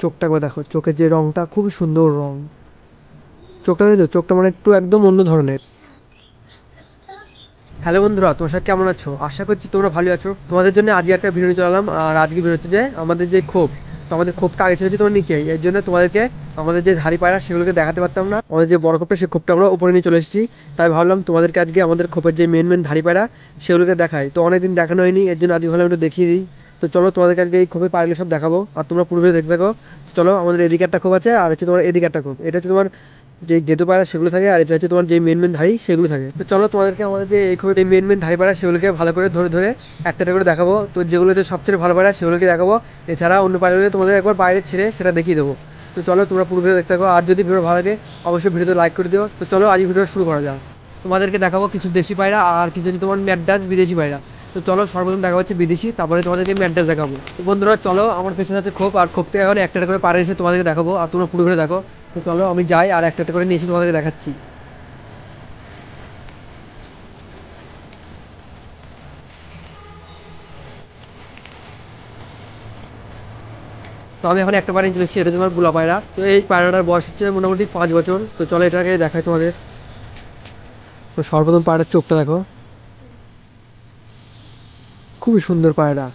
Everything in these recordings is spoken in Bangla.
চোখটা একবার দেখো, চোখের যে রংটা খুব সুন্দর রং। চোখটা দেখছ? চোখটা মানে একটু একদম অন্য ধরনের। হ্যালো বন্ধুরা, তোমার সাথে কেমন আছো? আশা করছি তোমরা ভালো আছো। তোমাদের জন্য আজকে একটা ভিডিও চালালাম আর আজকে ভিডিও হচ্ছে যে, আমাদের যে ক্ষোভ, তো আমাদের ক্ষোভটা আগে ছিল তোমার নিচে। এর জন্য তোমাদেরকে, আমাদের যে ধাড়ি পায়রা, সেগুলোকে দেখাতে পারতাম না। আমাদের যে বড় ক্ষোভটা, সেই ক্ষোভটা আমরা উপরে নিয়ে চলে এসেছি। তাই ভাবলাম তোমাদেরকে আজকে আমাদের ক্ষোভের যে মেন মেন ধাড়ি পায়রা, সেগুলোকে দেখাই। তো অনেকদিন দেখানো হয়নি, এর জন্য আজকে ভাবলাম একটু দেখিয়ে দিই। তো চলো তোমাদেরকে আজকে এই ক্ষোভের পায়রাগুলো সব দেখাবো, আর তোমরা পূর্বে দেখতে থাকো। চলো, আমাদের এদিকে একটা ক্ষোভ আছে, আর হচ্ছে তোমার এদিকে একটা ক্ষোভ। এটা হচ্ছে তোমার যে গেদু পায়রা সেগুলো থাকে, আর এটা হচ্ছে তোমার যে মেন মেন ধাড়ি সেগুলো থাকে। তো চলো, তোমাদেরকে আমাদের যে এই খবর এই মেন মেন ধাড়ি পায়রা সেগুলোকে ভালো করে ধরে ধরে একটা করে দেখাবো। তো যেগুলো হচ্ছে সবচেয়ে ভালো পায়রা সেগুলোকে দেখাবো। এছাড়া অন্য পায়রাগুলো তোমাদের একবার বাইরে ছেড়ে সেটা দেখিয়ে দেবো। তো চলো, তোমরা পুরো ভিডিও দেখতে থাকো, আর যদি ভিডিও ভালো লাগে, অবশ্যই ভিডিওতে লাইক করে দিও। তো চলো আজ ভিডিও শুরু করা যাক। তোমাদেরকে দেখাবো কিছু দেশি পায়রা, আর কিছু তোমার ম্যাডাস বিদেশি পায়রা। তো চলো সর্বপ্রথম দেখা হচ্ছে বিদেশি, তারপরে তোমাদেরকে ম্যাডাস দেখাবো। তো বন্ধুরা, চলো, আমার পেছনে আছে খোপ, আর খোপ থেকে এখন একটা করে পাড়ে এসে তোমাদেরকে দেখাবো, আর তোমরা পুরো ঘুরে দেখো। তো চলো, আমি যাই, আর একটা করে নিয়ে এসে তোমাদেরকে দেখাচ্ছি। তো আমি এখন একটা পায়রা চলে এসেছি, এটা তোমারগুলা পায়রা। তো এই পায়রাটার বয়স হচ্ছে মোটামুটি পাঁচ বছর। তো চলো, এটাকে দেখাই তোমাদের। তো সর্বপ্রথম পায়রার চোখটা দেখো। খুবই সুন্দর পায়রা।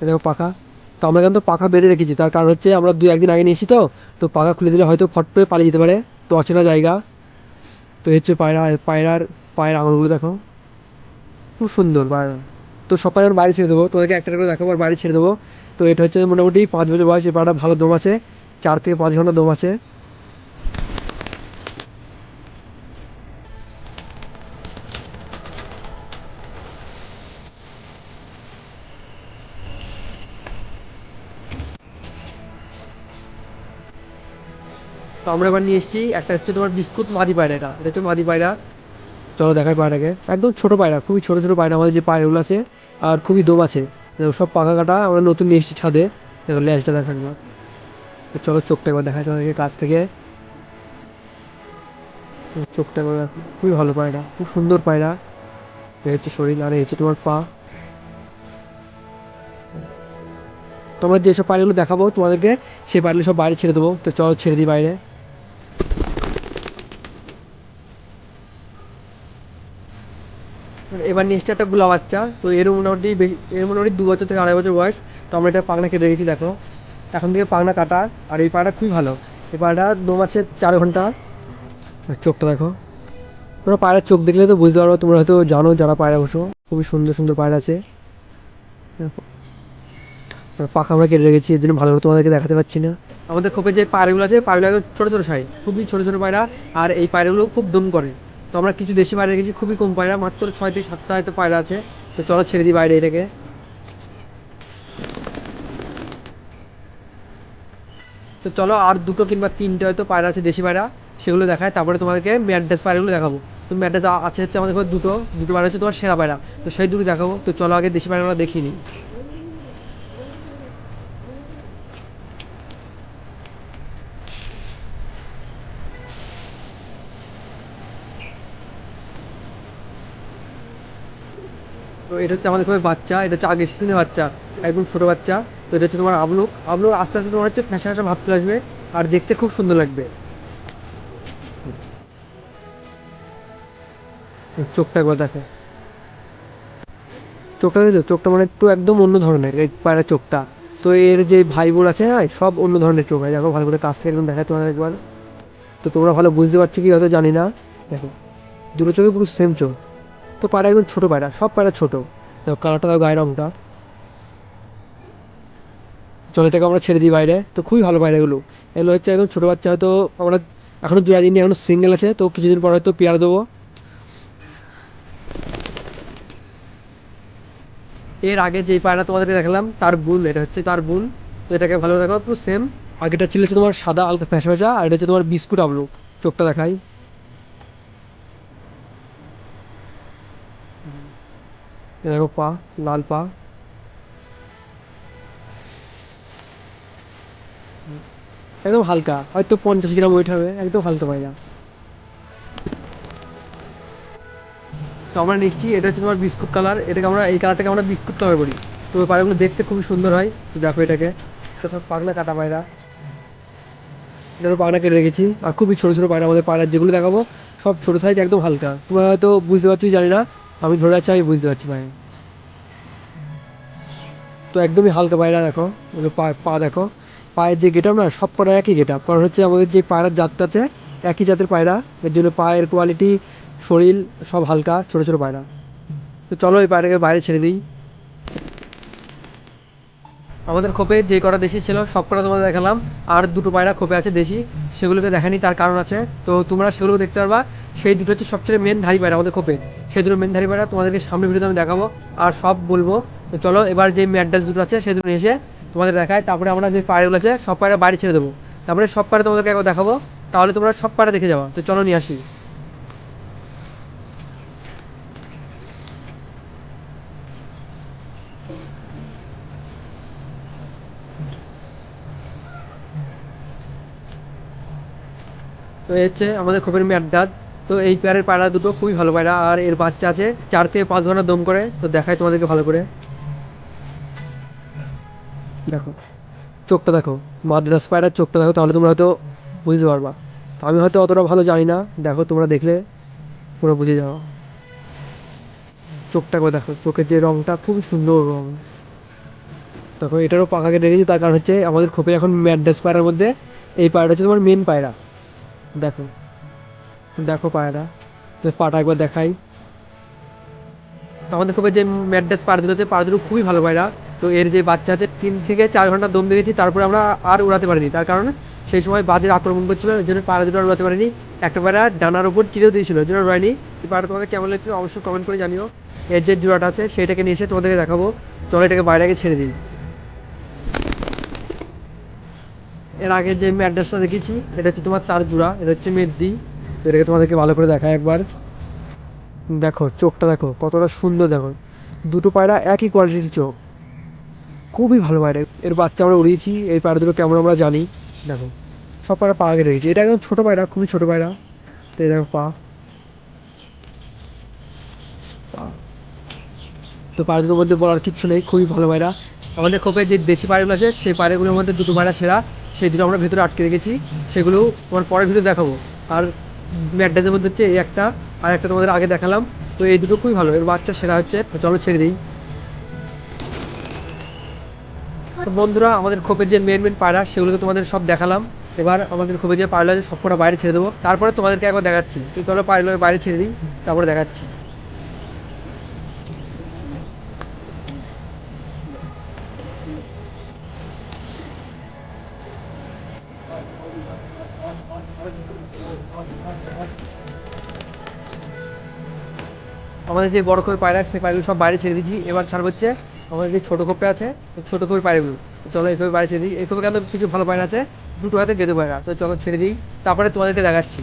দেখো পাখা। তো আমরা কিন্তু পাখা বেঁধে রেখেছি। তার কারণ হচ্ছে আমরা দু একদিন আগে নিয়েছি তো। তো পাখা খুলে দিলে হয়তো ফট করে পালিয়ে যেতে পারে। তো অচেনা জায়গা। তো হচ্ছে পায়রা। পায়রার, পায়ের আঙুলগুলো দেখো। খুব সুন্দর পায়রা। তো সব পায়রা বাড়ি ছেড়ে দেবো। তোমাদেরকে একটা করে দেখাবো আর বাড়ি ছেড়ে দেবো। তো এটা হচ্ছে মোটামুটি পাঁচ বছর বয়স। এই পায়রাটা ভালো দম আছে। চার থেকে পাঁচ ঘণ্টা দম আছে। তো আমরা এবার নিয়ে এসেছি একটা হচ্ছে তোমার বিস্কুট মাদি পায়রা এটা। এটা হচ্ছে মাদি পায়রা। চলো দেখাই পায়রাকে। একদম ছোটো পায়রা, খুবই ছোটো ছোটো পায়রা, আমাদের যে পায়রাগুলো আছে আর খুবই দম আছে। সব পাকা কাটা, আমরা নতুন নিয়ে এসেছি ছাদে। ল্যাসটা দেখা তো চলো চোখটা একবার দেখা তোমাদেরকে কাছ থেকে। চোখটা একবার খুবই ভালো পায়রা, খুব সুন্দর পায়রা। এই হচ্ছে শরীর, আর হচ্ছে তোমার পা। তোমরা যেসব পায়রাগুলো দেখাবো তোমাদেরকে সেই পায়রাগুলো সব বাইরে ছেড়ে দেবো। তো চলো ছেড়ে দিই বাইরে। এবার নিয়ে একটা গুলা বাচ্চা। তো এর মোটামুটি এর মোটামুটি দু বছর থেকে আড়াই বছর বয়স। তো আমরা এটা পাখনা কেটে রেখেছি, দেখো। এখন থেকে পাখনা কাটা, আর এই পাড়াটা খুবই ভালো। এই পাড়াটা দু মাসে চার ঘণ্টা। চোখটা দেখো। তোমরা পায়রার চোখ দেখলে তো বুঝতে পারব, তোমরা হয়তো জানো যারা পায়রা বসো। খুবই সুন্দর সুন্দর পায়রা আছে। পাখা আমরা কেটে রেখেছি, এর জন্য ভালো তোমাদেরকে দেখাতে পারছি না। আমাদের খোপে যে পায়রাগুলো আছে পায়রাগুলো ছোটো ছোটো সাই খুবই ছোটো ছোটো পায়রা আর এই পায়রাগুলো খুব দম করে। তো আমরা কিছু দেশি পায়রা রেখেছি খুবই কম পায়রা, মাত্র ছয় থেকে সাতটা হয়তো পায়রা আছে। তো চলো ছেড়ে দিই বাইরে এটাকে। তো চলো আর দুটো কিংবা তিনটে হয়তো পায়রা আছে, দেশি পায়রা, সেগুলো দেখায়, তারপরে তোমাদেরকে ম্যাড্রেস পায়রাগুলো দেখাবো। তো ম্যাড্রেস আছে হচ্ছে আমাদের দুটো দুটো পায়রা হচ্ছে তোমার সেরা পায়রা। তো সেই দুটো দেখাবো, তো চলো আগে দেশি পায়রাগুলো দেখিয়ে এটা হচ্ছে আমাদের খুবই বাচ্চা, এটা হচ্ছে আগের সিজনের বাচ্চা, একদম ছোটো বাচ্চা। তো এটা হচ্ছে তোমার আবলুক আবলুক আস্তে আস্তে তোমার হচ্ছে ফ্যাশন ফ্যাশন ভাব চলে আসবে আর দেখতে খুব সুন্দর লাগবে। চোখটা একবার দেখে। চোখটা দেখো চোখটা মানে একটু একদম অন্য ধরনের, এই পায়রা চোখটা। তো এর যে ভাই বোন আছে না সব অন্য ধরনের চোখ। হয় দেখো, ভালো করে কাছ থেকে একদম দেখায় তোমার একবার। তো তোমরা ভালো বুঝতে পারছ কি হয়তো জানি না। দেখো, দুটো চোখে পুরো সেম চোখ। তো পায়রা একদম ছোটো পায়রা সব পায়রা ছোটো। দেখো কালারটা দেখো গায়ের রঙটা চলো আমরা ছেড়ে দিই বাইরে। তো খুবই ভালো পায়রা এগুলো। হচ্ছে একদম ছোটো বাচ্চা, হয়তো আমরা এখনও জোড়া দিনই এখনও সিঙ্গেল আছে, তো কিছুদিন পর হয়তো পেয়ার দেবো। এর আগে যেই পায়রা তোমাদেরকে দেখালাম, তার বুন, এটা হচ্ছে তার বুন। তো এটাকে ভালো দেখো, পুরো সেম আগেটা ছিল তোমার সাদা হালকা ফ্যাসা ফ্যাসা, আর এটা হচ্ছে তোমার বিস্কুট আবলু চোখটা দেখাই। দেখো পা, লাল পা। একদম হালকা, হয়তো পঞ্চাশ গ্রাম ওয়েট হবে, একদম হালকা পায়রা। তো আমরা নিচ্ছি, এটা হচ্ছে তোমার বিস্কুট কালার, এটাকে আমরা, এই কালারটাকে আমরা বিস্কুট কালার বলি। তো পায়রাগুলো দেখতে খুবই সুন্দর হয়, তো দেখো এটাকে। এটা সব পাগনা কাটা পায়রা। এটারও পায়রা কেটে রেখেছি, আর খুবই ছোটো ছোটো পায়রা আমাদের পায়রা যেগুলো দেখাবো, সব ছোটো সাইজ একদম হালকা। তোমরা হয়তো বুঝতে পারছ, জানি না। আমি ধরে আছি, আমি বুঝতে পারছি ভাই। তো একদমই হালকা পায়রা দেখো পা পা দেখো। পায়ের যে গেট না, সব কটা একই গেটাপ কারণ হচ্ছে আমাদের যে পায়রার জাতটা আছে, একই জাতের পায়রা। এর জন্য পায়ের কোয়ালিটি শরীর সব হালকা, ছোটো ছোটো পায়রা। তো চলো এই পায়রাকে বাইরে ছেড়ে দিই। আমাদের খোপে যে কটা দেশি ছিল সব কটা তোমাদের দেখালাম। আর দুটো পায়রা খোপে আছে দেশি, সেগুলোকে দেখানি তার কারণ আছে। তো তোমরা সেগুলো দেখতে পারবা। সেই দুটো হচ্ছে সবচেয়ে মেন ধারি পায়রা আমাদের খোপে। সেই দুটো মেন ধারি পায়রা তোমাদেরকে সামনে ভিডিওতে আমি দেখাবো। আর সব বলব চলো এবার যে ম্যাড্রাস দুটো আছে, সেই দুটো এসে তোমাদের দেখায়। তারপরে আমরা যে পায়রাগুলো আছে, সব পায়রা বাইরে ছেড়ে দেবো। তারপরে সব পায়রা তোমাদেরকে একবার দেখাবো। তাহলে তোমরা সব পায়রা দেখে যাব। তো চলো নিয়ে আসি। তো এই হচ্ছে আমাদের খোপের ম্যাডাস তো এই পেয়ারের পায়রা দুটো খুবই ভালো পায়রা, আর এর বাচ্চা আছে চার থেকে পাঁচ ঘণ্টা দম করে। তো দেখাই তোমাদেরকে ভালো করে। দেখো, চোখটা দেখো, মাদ্রাস পায়রার চোখটা দেখো, তাহলে তোমরা হয়তো বুঝতে পারবা। তো আমি হয়তো অতটা ভালো জানি না, দেখো তোমরা দেখলে পুরো বুঝে যাও। চোখটা করে দেখো, চোখের যে রঙটা খুব সুন্দর রং। দেখো, এটারও পাখা কেটে রেখেছি, তার কারণ হচ্ছে আমাদের খোপে এখন ম্যাড্রাস পায়রার মধ্যে এই পায়রাটা হচ্ছে তোমার মেন পায়রা। দেখো। দেখো পায়রা। পাটা একবার দেখাই। আমাদের খুবই যে ম্যাড্রাস পাড়া আছে পাড়া দুটো খুবই ভালো পায়রা। তো এর যে বাচ্চা আছে, তিন থেকে চার ঘণ্টা দম দিয়েছি, তারপরে আমরা আর উড়াতে পারিনি। তার কারণে সেই সময় বাজের আক্রমণ করছিল ওই জন্য পাড়া দুটো আর উড়াতে পারিনি। একটা পায়রা ডানার উপর চিরেও দিয়েছিল ওই জন্য উড়ায়নি। এই পাড়া তোমাকে কেমন লাগছে অবশ্যই কমেন্ট করে জানিও। এর যে জোড়াটা আছে সেটাকে নিয়ে এসে তোমাদেরকে দেখাবো। চলো এটাকে বাইরে আগে ছেড়ে দিই। এর আগে যে অ্যাড্রেসটা দেখেছি, এটা হচ্ছে তোমার তার জোড়া এটা হচ্ছে মেদ্দি তো এটাকে তোমাদেরকে ভালো করে দেখায় একবার। দেখো, চোখটা দেখো, কতটা সুন্দর দেখো। দুটো পায়রা একই কোয়ালিটির চোখ। খুবই ভালো পায়রা। এর বাচ্চা আমরা উড়িয়েছি, এই পায়রা দুটো কেমন আমরা জানি। দেখো, সব পায়রা পা কেটে রেখেছি। এটা একদম ছোটো পায়রা, খুবই ছোটো পায়রা। তো দেখো, পা। তো পায়রাগুলোর মধ্যে বলার কিচ্ছু নেই, খুবই ভালো পায়রা। আমাদের খোপে যে দেশি পায়রাগুলো আছে, সেই পায়রাগুলোর মধ্যে দুটো পাড়া সেরা। সেই দুটো আমরা ভেতরে আটকে রেখেছি। সেগুলো তোমার পরের ভিডিও দেখাবো। আর ম্যাডাসের মধ্যে হচ্ছে এই একটা, আর একটা তোমাদের আগে দেখালাম। তো এই দুটো খুবই ভালো। এর বাচ্চা সেরা হচ্ছে, তো চলো ছেড়ে দিই। তো বন্ধুরা, আমাদের খোপের যে মেন মেন পায়রা সেগুলোকে তোমাদের সব দেখালাম। এবার আমাদের খোপে যে পায়রা আছে, সবকটা বাইরে ছেড়ে দেবো। তারপরে তোমাদেরকে একবার দেখাচ্ছি। তো চলো পায়রাগুলোকে বাইরে ছেড়ে দিই, তারপরে দেখাচ্ছি। আমাদের যে বড় খোপের পায়রা সেই পায়রাগুলো সব বাইরে ছেড়ে দিয়েছি। এবার ছাড় হচ্ছে আমাদের যে ছোটো খোপটা আছে ছোটো খোপের পায়রাগুলো। চলো এই খোপে বাইরে ছেড়ে দিই। এই খোপে কেন কিছু ভালো পায়রা আছে? দুটো হাতে গেদে পায়রা। তো চলো ছেড়ে দিই। তারপরে তোমাদেরকে দেখাচ্ছি।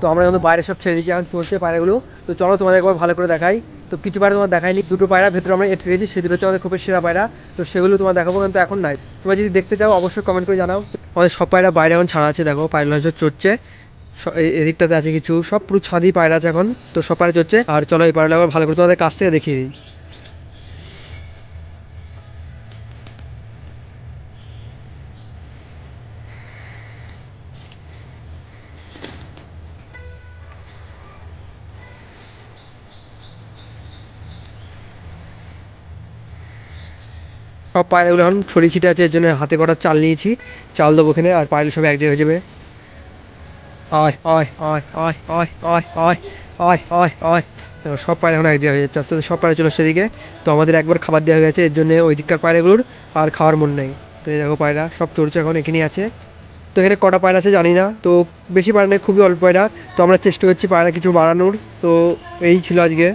তো আমরা এখন বাইরে সব ছেড়ে দিচ্ছি এখন চলছে পায়রাগুলো। তো চলো তোমাদের একবার ভালো করে দেখাই। তো কিছু পায়রা তোমার দেখাইনি দুটো পায়রা, ভেতরে আমরা এটকে গেছি সেগুলো হচ্ছে আমাদের খুবই সেরা পায়রা। তো সেগুলো তোমার দেখাবো কিন্তু এখন নাই। তোমরা যদি দেখতে চাও, অবশ্যই কমেন্ট করে জানাও। আমাদের সব পায়রা বাইরে এখন ছাড়া আছে, দেখো, পায়রা হচ্ছে চড়ছে। এদিকটাতে আছে কিছু, সব পুরো ছাদি পায়রা আছে এখন। তো সব পায়রা চড়ছে। আর চলো এই পায়রা ভালো করে তোমাদের কাছ থেকে দেখিয়ে দিই। সব পায়রাগুলো এখন ছড়িয়ে ছিটে আছে, এর জন্য হাতে করা চাল নিয়েছি। চাল দেবো ওখানে, আর পায়রা সব এক জায়গায় হয়ে যাবে। আয় আয় আয় আয় আয় আয় আয় আয় আয় সব পায়রা এখন এক জায়গায় হয়ে যাচ্ছে। আস্তে আস্তে সব পায়রা চলে আসছে এদিকে। তো আমাদের একবার খাবার দেওয়া হয়ে গেছে, এর জন্য ওই দিককার পায়রাগুলোর আর খাওয়ার মন নেই। তো এই দেখো পায়রা, সব চড়ছে এখন এখানেই আছে। তো এখানে কটা পায়রা আছে জানি না। তো বেশি পায়রা নেই, খুবই অল্প পায়রা। তো আমরা চেষ্টা করছি পায়রা কিছু বাড়ানোর। তো এই ছিল আজকে।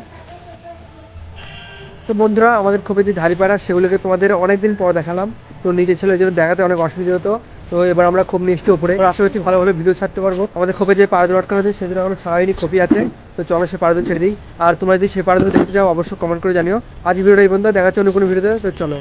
তো বন্ধুরা, আমাদের খুবই যে ধারি পাড়া, সেগুলোকে তোমাদের অনেকদিন পর দেখালাম। তো নিচে ছিল এই জন্য দেখাতে অনেক অসুবিধা হতো। তো এবার আমরা খুব নিশ্চিত উপরে। আশা করছি ভালোভাবে ভিডিও ছাড়তে পারব। আমাদের খোপে যে পাড়া আটকানো আছে সেদিন আমরা সবাই কপি আছে। তো চলো সে পাড়া ছেড়ে দিই। আর তোমরা যদি সে পাড়া দেখতে চাও, অবশ্যই কমেন্ট করে জানিও। আজ ভিডিওটা এই বন্ধুরা দেখাচ্ছে অন্য কোনো ভিডিওতে। তো চলো।